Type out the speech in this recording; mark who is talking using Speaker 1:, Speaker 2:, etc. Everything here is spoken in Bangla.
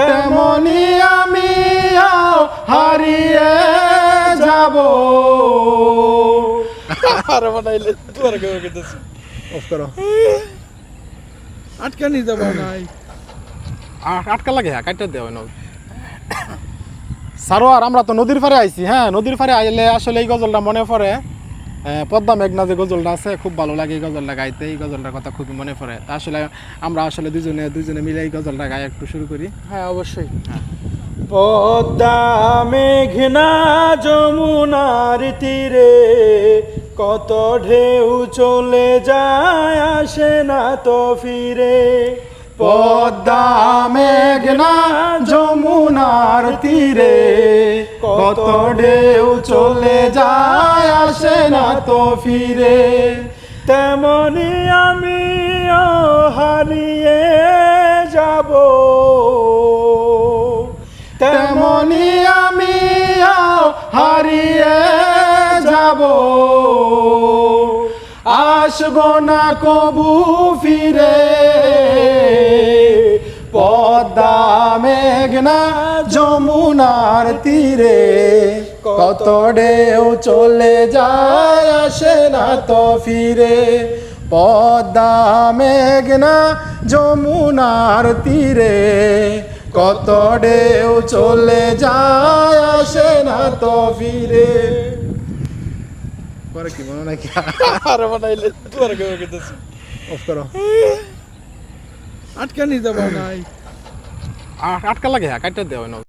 Speaker 1: তেমনি আমি হারিয়ে যাব।
Speaker 2: আরে বানাইলে তোমার কেউ কেটেছি
Speaker 1: অফ করো।
Speaker 2: আটকা নিয়ে যাব নাই
Speaker 1: আ- আটকা লাগে হ্যাঁ কাটতে দেওয়া না। সারোয়ার আমরা তো নদীর পাড়ে আইছি হ্যাঁ নদীর পাড়ে আইলে আসলে এই গজলটা মনে পড়ে। পদ্মা মেঘনা যে গজলটা আছে খুব ভালো লাগে এই গজলটা গাইতে। এই গজলটার কথা খুবই মনে পড়ে। তা আসলে আমরা আসলে দুজনে দুজনে মিলে এই গজলটা গাই একটু শুরু করি।
Speaker 2: হ্যাঁ অবশ্যই।
Speaker 3: পদ্মা মেঘনা যমুনার তীরে কত ঢেউ চলে যায় আসে না তো ফিরে।
Speaker 1: পদ্মা মেঘনা যমুনার তীরে কত ঢেউ চলে যায় আসে না তো ফিরে।
Speaker 3: তেমনি আমি হারিয়ে যাব।
Speaker 1: তেমনি আমি হারিয়ে যাব। আসব না কবু ফিরে। পদ্মা, মেঘনা, যমুনার তীরে। কত ঢেউ চলে যায় আসে না তো ফিরে। পদ্মা মেঘনা যমুনার তীরে। কত ঢেউ চলে যায় আসে না তো ফিরে। পরে কি মনে নাকি?
Speaker 2: আরে বানাইলে তোমার কেউ কেটেছি
Speaker 1: অফ করো।
Speaker 2: আটকা নিয়ে যাব নাই।
Speaker 1: আটকা লাগে হ্যাঁ কাটতে দেওয়া না।